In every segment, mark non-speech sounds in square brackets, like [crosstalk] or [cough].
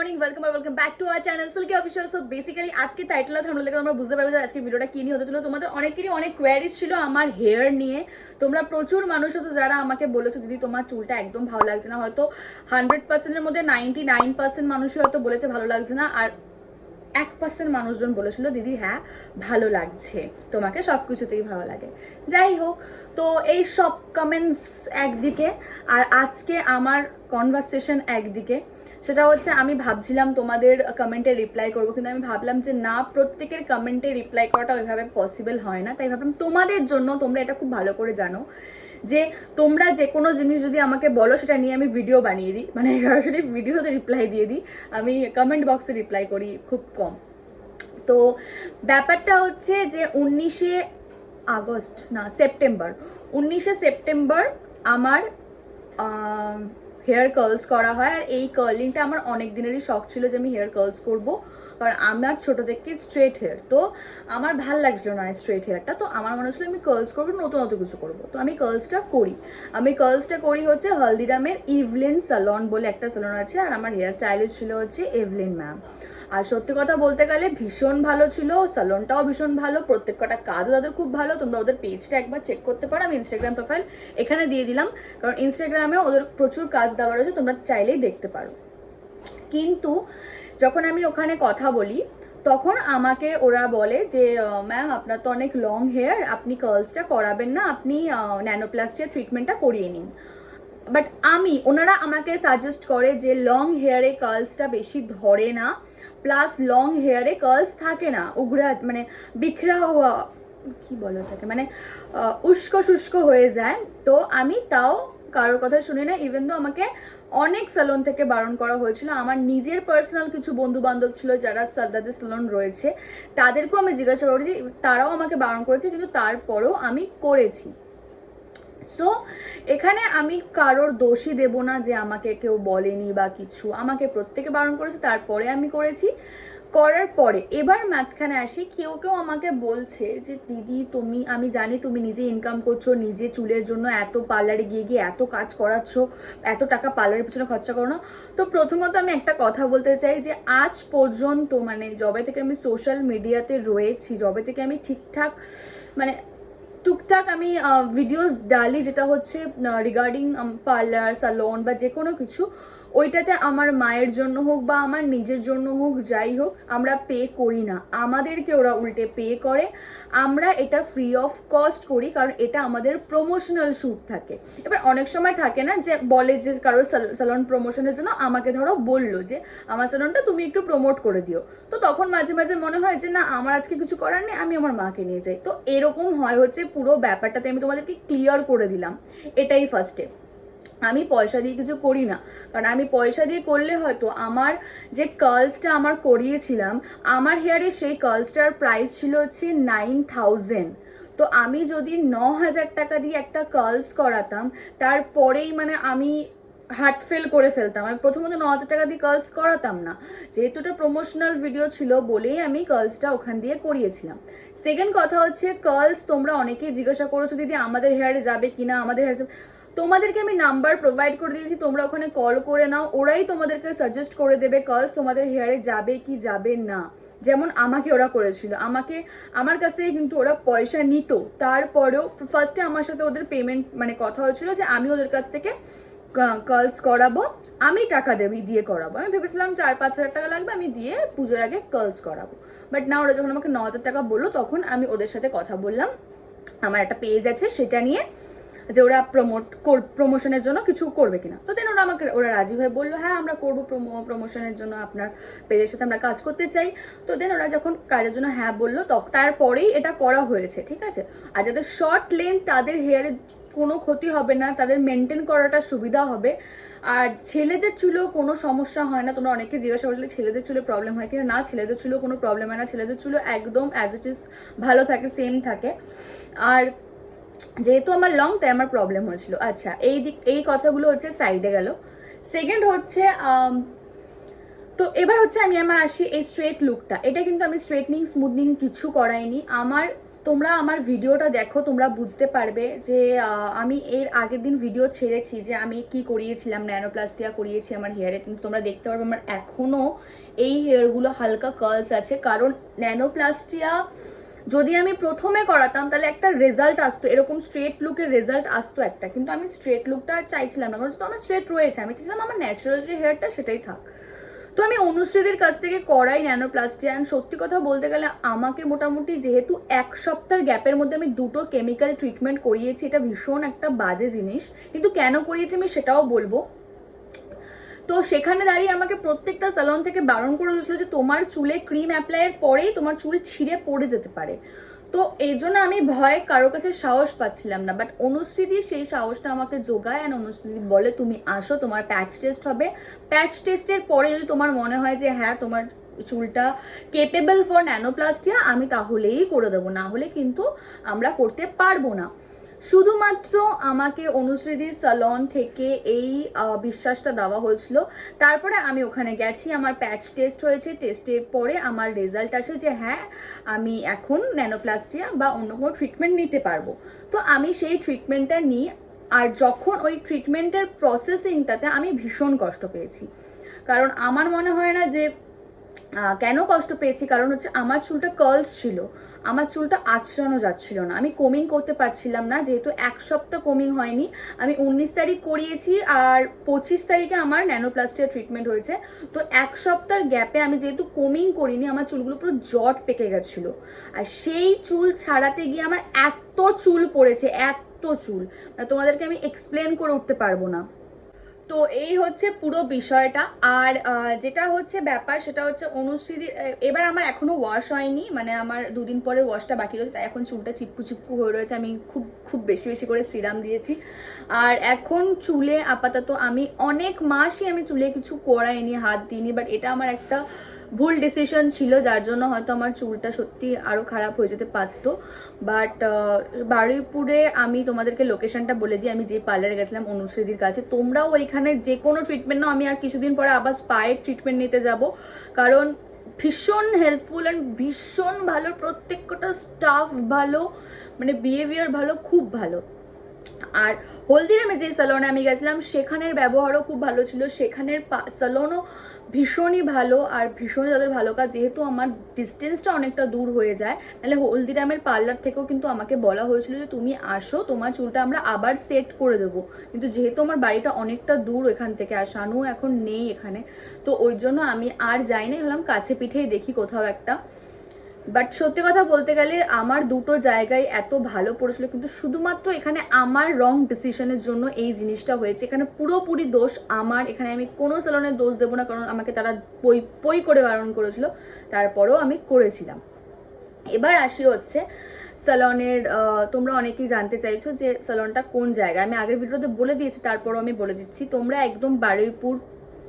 Morning welcome R welcome back to our channel silky official so basically আজকে title আর থামলে আমরা বুঝতে পারব যে আজকে ভিডিওটা কি নিয়ে হতে ছিল তোমাদের অনেকেরই অনেক কোয়ারিজ ছিল আমার হেয়ার নিয়ে। তোমরা প্রচুর মানুষ আছো যারা আমাকে বলেছ, দিদি, তোমার চুলটা একদম ভালো লাগছে না। হয়তো হান্ড্রেড পার্সেন্টের মধ্যে নাইনটি নাইন পার্সেন্ট মানুষই হয়তো বলেছে, ভালো লাগছে না। আর এক পার্সেন্ট মানুষজন বলেছিল, দিদি হ্যাঁ ভালো লাগছে। তোমাকে সব কিছুতেই ভালো লাগে। যাই হোক, তো এই সব কমেন্টস একদিকে, আর আজকে আমার কনভারসেশন একদিকে। সেটা হচ্ছে আমি ভাবছিলাম তোমাদের কমেন্টে রিপ্লাই করব, কিন্তু আমি ভাবলাম যে না, প্রত্যেকের কমেন্টে রিপ্লাই করাটা ওইভাবে পসিবল হয় না। তাই ভাবলাম তোমাদের জন্য তোমরা এটা খুব ভালো করে জানো যে তোমরা যে কোনো জিনিস যদি আমাকে বলো, সেটা নিয়ে আমি ভিডিও বানিয়ে দিই। মানে [laughs] সরাসরি ভিডিওতে রিপ্লাই দিয়ে দিই। আমি কমেন্ট বক্সে রিপ্লাই করি খুব কম। তো ব্যাপারটা হচ্ছে যে উনিশে আগস্ট, না, সেপ্টেম্বর। উনিশে সেপ্টেম্বর আমার হেয়ার কার্লস করা হয়। আর এই কার্লিংটা আমার অনেক দিনেরই শখ ছিল যে আমি হেয়ার কার্লস করব। কারণ আমার ছোটো থেকে স্ট্রেট হেয়ার তো আমার ভালো লাগছিল না স্ট্রেট হেয়ারটা তো আমার মনে হচ্ছিল আমি কার্লস করব, নতুন নতুন কিছু করব। তো আমি কার্লসটা করি। আমি কার্লসটা করি হচ্ছে হলদিরামের ইভলিন সালন বলে একটা সালন আছে। আর আমার হেয়ার স্টাইলিস্ট ছিল হচ্ছে এভলিন ম্যাম আর সত্যি কথা বলতে গেলে ভীষণ ভালো ছিল সালনটাও ভীষণ ভালো প্রত্যেক কটা কাজও তাদের খুব ভালো। তোমরা ওদের পেজটা একবার চেক করতে পারো, আমি ইনস্টাগ্রাম প্রোফাইল এখানে দিয়ে দিলাম। কারণ ইনস্টাগ্রামে ওদের প্রচুর কাজ দেওয়া রয়েছে, তোমরা চাইলেই দেখতে পারো। কিন্তু যখন আমি ওখানে কথা বলি, তখন আমাকে ওরা বলে যে ম্যাম আপনার তো অনেক লং হেয়ার আপনি কার্লসটা করাবেন না, আপনি ন্যানোপ্লাস্টিয়ার ট্রিটমেন্টটা করিয়ে নিন। বাট আমি, ওনারা আমাকে সাজেস্ট করে যে লং হেয়ারে কার্লসটা বেশি ধরে না। প্লাস লং হেয়ারে কার্লস থাকে না উগড়া মানে বিখরা হওয়া, কি বলে ওটাকে মানে উস্কো শুষ্ক হয়ে যায়। তো আমি তাও কারোর কথা শুনি না ইভেন তো আমাকে অনেক স্যালন থেকে বারণ করা হয়েছিল। আমার নিজের পার্সোনাল কিছু বন্ধু বান্ধব ছিল যারা সাদ্দাদের স্যালন রয়েছে, তাদেরকেও আমি জিজ্ঞাসা করেছি, তারাও আমাকে বারণ করেছে, কিন্তু তারপরেও আমি করেছি। সো এখানে আমি কারোর দোষী দেব না যে আমাকে কেউ বলেনি বা কিছু। আমাকে প্রত্যেকে বারণ করেছে, তারপরে আমি করেছি। করার পরে এবার মাঝখানে আসি, কেউ কেউ আমাকে বলছে যে, দিদি, তুমি, আমি জানি তুমি নিজে ইনকাম করছ, নিজে চুলের জন্য এত পার্লারে গিয়ে গিয়ে এত কাজ করাচ্ছ, এত টাকা পার্লারের পিছনে খরচা করো না। তো প্রথমত আমি একটা কথা বলতে চাই যে, আজ পর্যন্ত মানে জবে থেকে আমি সোশ্যাল মিডিয়াতে রয়েছি জবে থেকে আমি ঠিকঠাক মানে টুকটাক আমি ভিডিওস ডালি যেটা হচ্ছে রিগার্ডিং পার্লার সালন বা যে কোনো কিছু। ওইটাতে আমার মায়ের জন্য হোক বা আমার নিজের জন্য হোক, যাই হোক, আমরা পে করি না। আমাদেরকে ওরা উল্টে পে করে। আমরা এটা ফ্রি অফ কস্ট করি, কারণ এটা আমাদের প্রমোশনাল শ্যুট থাকে। এবার অনেক সময় থাকে না যে বলে যে কারোর স্যালন প্রমোশনের জন্য আমাকে ধরো বলল যে, আমার স্যালনটা তুমি একটু প্রমোট করে দিও। তো তখন মাঝে মাঝে মনে হয় যে, না, আমার আজকে কিছু করার নেই, আমি আমার মাকে নিয়ে যাই। তো এরকম হয় হচ্ছে পুরো ব্যাপারটাতে আমি তোমাদেরকে ক্লিয়ার করে দিলাম। এটাই ফার্স্টে আমি পয়সা দিয়ে কিছু করি না। কারণ আমি পয়সা দিয়ে করলে হয়তো আমার যে কার্লসটা আমার করিয়েছিলাম, আমার হেয়ারে সেই কার্লসটার প্রাইস ছিল হচ্ছে নাইন থাউজেন্ড তো আমি যদি ন হাজার টাকা দিয়ে একটা কার্লস করাতাম, তারপরেই মানে আমি হার্ট ফেল করে ফেলতাম। আমি প্রথমত ন হাজার টাকা দিয়ে কার্লস করাতাম না। যেহেতু এটা প্রমোশনাল ভিডিও ছিল বলেই আমি কার্লসটা ওখান দিয়ে করিয়েছিলাম। সেকেন্ড কথা হচ্ছে কার্লস তোমরা অনেকেই জিজ্ঞাসা করেছ, দিদি, আমাদের হেয়ারে যাবে কিনা? আমাদের হেয়ারে তোমাদেরকে আমি নাম্বার প্রোভাইড করে দিয়েছি, তোমরা ওখানে কল করে নাও, ওরাই তোমাদেরকে সাজেস্ট করে দেবে কার্লস তোমাদের হেয়ারে যাবে কি যাবে না। যেমন আমাকে ওরা করেছিল। আমাকে, আমার কাছ থেকে কিন্তু ওরা পয়সা নিত। তারপরেও ফার্স্টে আমার সাথে ওদের পেমেন্ট মানে কথা হয়েছিল যে আমি ওদের কাছ থেকে কার্লস করাবো, আমি টাকা দেবি দিয়ে করাবো। আমি ভেবেছিলাম চার পাঁচ হাজার টাকা লাগবে, আমি দিয়ে পুজোর আগে কার্লস করাবো। বাট না, ওরা যখন আমাকে ন হাজার টাকা বলল, তখন আমি ওদের সাথে কথা বললাম। আমার একটা পেজ আছে, সেটা নিয়ে যে ওরা প্রমোট প্রমোশনের জন্য কিছু করবে কিনা। তো দেন ওরা আমাকে, ওরা রাজি হয়ে বলল হ্যাঁ আমরা করব প্রমোশনের জন্য আপনার পেজের সাথে আমরা কাজ করতে চাই। তো দেন ওরা যখন কাজের জন্য হ্যাঁ বলল তখন তারপরেই এটা করা হয়েছে, ঠিক আছে? আর যাদের শর্ট লেন্থ তাদের হেয়ারের কোনো ক্ষতি হবে না, তাদের মেনটেন করাটা সুবিধা হবে। আর ছেলেদের চুলেও কোনো সমস্যা হয় না, তোমরা অনেকে জিজ্ঞাসা করছিলে, ছেলেদের চুলে প্রবলেম হয় কিনা? না, ছেলেদের চুলেও কোনো প্রবলেম হয় না। ছেলেদের চুলও একদম অ্যাজ ইট ইজ ভালো থাকে সেম থাকে। আর যেহেতু আমার লং তাই আমার প্রবলেম হয়েছিল। আচ্ছা এই দিক, এই কথাগুলো হচ্ছে সাইডে গেল। সেকেন্ড হচ্ছে তো এবার হচ্ছে আমি আমার আসি এই স্ট্রেট লুকটা এটা কিন্তু আমি স্ট্রেটনিং স্মুথনিং কিছু করাইনি। আমার, তোমরা আমার ভিডিওটা দেখো, তোমরা বুঝতে পারবে যে আমি এর আগের দিন ভিডিও ছেড়েছি যে আমি কি করিয়েছিলাম, ন্যানোপ্লাস্টিয়া করিয়েছি আমার হেয়ারে কিন্তু তোমরা দেখতে পারবে আমার এখনও এই হেয়ারগুলো হালকা কার্লস আছে। কারণ ন্যানোপ্লাস্টিয়া যদি আমি প্রথমে করাতাম, তাহলে একটা রেজাল্ট আসতো, এরকম স্ট্রেট লুকের রেজাল্ট আসতো একটা। কিন্তু আমি স্ট্রেট লুকটা চাইছিলাম না তো আমার স্ট্রেট রয়েছে। আমি চাইছিলাম আমার ন্যাচারাল যে হেয়ারটা সেটাই থাক। তো আমি অনুশ্রীদের কাছ থেকে করাই ন্যানোপ্লাস্টি অ্যান্ড সত্যি কথা বলতে গেলে আমাকে মোটামুটি যেহেতু এক সপ্তাহের গ্যাপের মধ্যে আমি দুটো কেমিক্যাল ট্রিটমেন্ট করিয়েছি, এটা ভীষণ একটা বাজে জিনিস। কিন্তু কেন করিয়েছি আমি সেটাও বলব। তো সেখানে দাঁড়িয়ে আমাকে প্রত্যেকটা স্যালন থেকে বারণ করে দিয়েছিল যে তোমার চুলে ক্রিম অ্যাপ্লাইয়ের পরেই তোমার চুল ছিঁড়ে পড়ে যেতে পারে। তো এই জন্য আমি ভয়ে কারও কাছে সাহস পাচ্ছিলাম না বাট অনুশ্রীতি সেই সাহসটা আমাকে যোগায় অ্যান্ড অনুশ্রীতি বলে, তুমি আসো, তোমার প্যাচ টেস্ট হবে। প্যাচ টেস্টের পরে যদি তোমার মনে হয় যে হ্যাঁ তোমার চুলটা কেপেবল ফর ন্যানোপ্লাস্টিয়া আমি তাহলেই করে দেবো, না হলে কিন্তু আমরা করতে পারব না। শুধুমাত্র আমাকে অনুশ্রীতি সালন থেকে এই বিশ্বাসটা দেওয়া হয়েছিল। তারপরে আমি ওখানে গেছি, আমার প্যাচ টেস্ট হয়েছে। টেস্টের পরে আমার রেজাল্ট আসে যে হ্যাঁ আমি এখন ন্যানোপ্লাস্টিয়া বা অন্য কোনো ট্রিটমেন্ট নিতে পারব। তো আমি সেই ট্রিটমেন্টটা নিই, আর যখন ওই ট্রিটমেন্টের প্রসেসিংটাতে আমি ভীষণ কষ্ট পেয়েছি। কারণ আমার মনে হয় না যে কেন কষ্ট পেয়েছি? কারণ হচ্ছে আমার চুলটা কার্লস ছিল। আমার চুলটা আঁচড়ানো যাচ্ছিল না। আমি কোমিং করতে পারছিলাম না, যেহেতু এক সপ্তাহ কোমিং হয়নি। আমি উনিশ তারিখ করিয়েছি আর পঁচিশ তারিখে আমার ন্যানোপ্লাস্টিয়া ট্রিটমেন্ট হয়েছে। তো এক সপ্তাহের গ্যাপে আমি যেহেতু কোমিং করিনি, আমার চুলগুলো পুরো জট পেকে গেছিল। আর সেই চুল ছাড়াতে গিয়ে আমার এত চুল পড়েছে, এত চুল। মানে তোমাদেরকে আমি এক্সপ্লেন করে উঠতে পারব না। তো এই হচ্ছে পুরো বিষয়টা। আর যেটা হচ্ছে ব্যাপার সেটা হচ্ছে অনুশ্রী এবার আমার এখনও ওয়াশ হয়নি মানে আমার দুদিন পরের ওয়াশটা বাকি রয়েছে, তাই এখন চুলটা চিপকু চিপকু হয়ে রয়েছে, আমি খুব খুব বেশি বেশি করে শ্রীরাম দিয়েছি। আর এখন চুলে আপাতত আমি অনেক মাসই আমি চুলে কিছু করাইনি, হাত দিইনি বাট এটা আমার একটা ভুল ডিসিশন ছিল, যার জন্য হয়তো আমার চুলটা সত্যি আরও খারাপ হয়ে যেতে পারতো। বাট বারুইপুরে আমি তোমাদেরকে লোকেশনটা বলে দিই, আমি যে পার্লারে গেছিলাম অনুশ্রীদির কাছে। তোমরাও ওইখানে যে কোনো ট্রিটমেন্ট নাও, আমি আর কিছুদিন পরে আবার স্পায়ের ট্রিটমেন্ট নিতে যাব। কারণ ভীষণ হেল্পফুল অ্যান্ড ভীষণ ভালো, প্রত্যেকটা স্টাফ ভালো মানে বিহেভিয়ার ভালো, খুব ভালো। আর হলদিরামে যে স্যালনে আমি গেছিলাম, সেখানের ব্যবহারও খুব ভালো ছিল। সেখানের স্যালনও ভীষণই ভালো আর ভীষণই তাদের ভালো কাজ। যেহেতু আমার ডিস্টেন্সটা অনেকটা দূর হয়ে যায়, নাহলে হলদিরামের পার্লার থেকেও কিন্তু আমাকে বলা হয়েছিল যে, তুমি আসো, তোমার চুলটা আমরা আবার সেট করে দেবো। কিন্তু যেহেতু আমার বাড়িটা অনেকটা দূর এখান থেকে আসানো এখন নেই এখানে, তো ওই জন্য আমি আর যাই না হলাম কাছে পিঠেই দেখি কোথাও একটা। বাট সত্যি কথা বলতে গেলে আমার দুটো জায়গায় এত ভালো পড়েছিল, কিন্তু শুধুমাত্র এখানে আমার রং ডিসিশনের জন্য এই জিনিসটা হয়েছে। এখানে পুরোপুরি দোষ আমার, এখানে আমি কোনো সেলনের দোষ দেবো না, কারণ আমাকে তারা পই পই করে বারণ করেছিল, তারপরেও আমি করেছিলাম। এবার আসি হচ্ছে স্যালনের তোমরা অনেকেই জানতে চাইছো যে স্যালনটা কোন জায়গায়। আমি আগের ভিডিওতে বলে দিয়েছি, তারপরও আমি বলে দিচ্ছি। তোমরা একদম বারুইপুর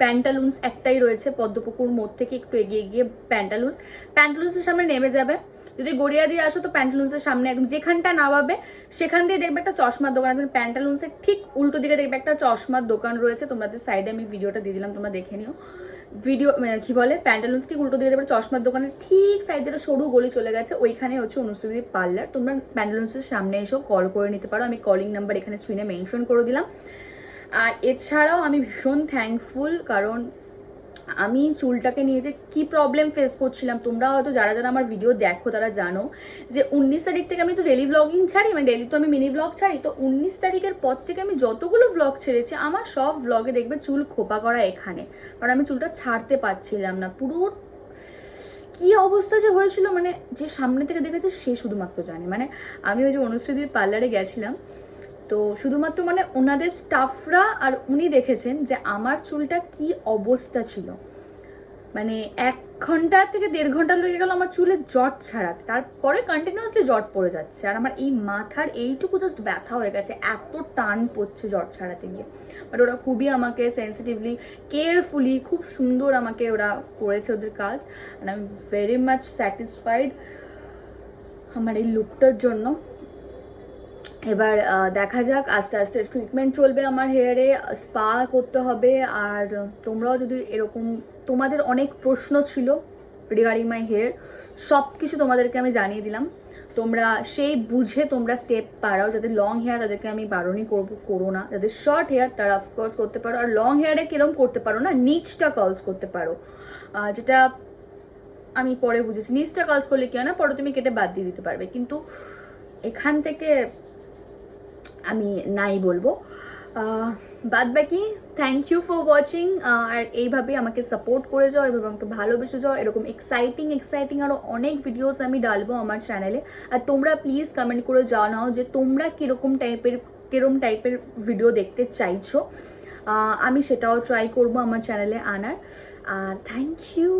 প্যান্টালুন্স একটাই রয়েছে, পদ্মপুকুর মোড় থেকে একটু এগিয়ে গিয়ে প্যান্টালুন্স প্যান্টালুন্সের সামনে নেমে যাবে। যদি গড়িয়া দিয়ে আসো তো প্যান্টালুন্সের সামনে একদম যেখানটা নামাবে, সেখান দিয়ে দেখবে একটা চশমার দোকান আছে। প্যান্টালুন্সের ঠিক উল্টো দিকে দেখবে একটা চশমার দোকান রয়েছে। তোমাদের সাইডে আমি ভিডিওটা দিয়ে দিলাম, তোমরা দেখে নিও। ভিডিও মানে কি বলে? প্যান্টালুন্স ঠিক উল্টো দিকে দেখবে চশমার দোকানের ঠিক সাইডে একটা সরু গলি চলে গেছে। ওইখানে হচ্ছে অনুশ্রী পার্লার। তোমরা প্যান্টালুন্সের সামনে এসেও কল করে নিতে পারো। আমি কলিং নাম্বার এখানে স্ক্রিনে মেনশন করে দিলাম। আর এছাড়াও আমি ভীষণ থ্যাঙ্কফুল কারণ আমি চুলটাকে নিয়ে যে কি প্রবলেম ফেস করছিলাম। তোমরা হয়তো যারা যারা আমার ভিডিও দেখো, তারা জানো যে উনিশ তারিখ থেকে আমি তো ডেলি ব্লগিং ছাড়ি মানে ডেলি তো আমি মিনি ব্লগ ছাড়ি। তো উনিশ তারিখের পর থেকে আমি যতগুলো ব্লগ ছেড়েছি, আমার সব ব্লগে দেখবে চুল খোপা করা এখানে। কারণ আমি চুলটা ছাড়তে পারছিলাম না। পুরো কি অবস্থা যে হয়েছিল মানে যে সামনে থেকে দেখেছে সে শুধুমাত্র জানে। মানে আমি ওই যে অনুশ্রীদির পার্লারে গেছিলাম তো শুধুমাত্র মানে ওনাদের স্টাফরা আর উনি দেখেছেন যে আমার চুলটা কি অবস্থা ছিল। মানে এক ঘণ্টা থেকে দেড় ঘণ্টা লেগে গেল আমার চুলের জট ছাড়াতে। তারপরে কন্টিনিউয়াসলি জট পড়ে যাচ্ছে। আর আমার এই মাথার এইটুকু জাস্ট ব্যথা হয়ে গেছে। এত টান পড়ছে জট ছাড়াতে গিয়ে। বাট ওরা খুবই আমাকে সেন্সিটিভলি কেয়ারফুলি খুব সুন্দর আমাকে ওরা করেছে ওদের কাজ। And I am very much satisfied আমার এই লুকটার জন্য। এবার দেখা যাক, আস্তে আস্তে ট্রিটমেন্ট চলবে আমার হেয়ারে স্পা করতে হবে। আর, তোমরাও যদি এরকম, তোমাদের অনেক প্রশ্ন ছিল রিগার্ডিং মাই হেয়ার সব কিছু তোমাদেরকে আমি জানিয়ে দিলাম। তোমরা সেই বুঝে তোমরা স্টেপ পারাও যাদের লং হেয়ার তাদেরকে আমি বারণই করব, করো না। যাদের শর্ট হেয়ার তারা অফকোর্স করতে পারো। আর লং হেয়ারে কিরম করতে পারো না, নিচটা কার্লস করতে পারো। যেটা আমি পরে বুঝেছি। নিচটা কার্লস করলে কি হয় না, পরে তুমি কেটে বাদ দিয়ে দিতে পারবে। কিন্তু এখান থেকে আমি নাই বলব। বাদ বাকি থ্যাংক ইউ ফর ওয়াচিং আর এইভাবে আমাকে সাপোর্ট করে যাও এইভাবে আমাকে ভালোবেসে যাও। এরকম এক্সাইটিং এক্সাইটিং আরও অনেক ভিডিওস আমি ডালবো আমার চ্যানেলে আর তোমরা প্লিজ কমেন্ট করে জানাও যে তোমরা কীরকম টাইপের কিরম টাইপের ভিডিও দেখতে চাইছো। আমি সেটাও ট্রাই করব আমার চ্যানেলে আনার। আর থ্যাংক ইউ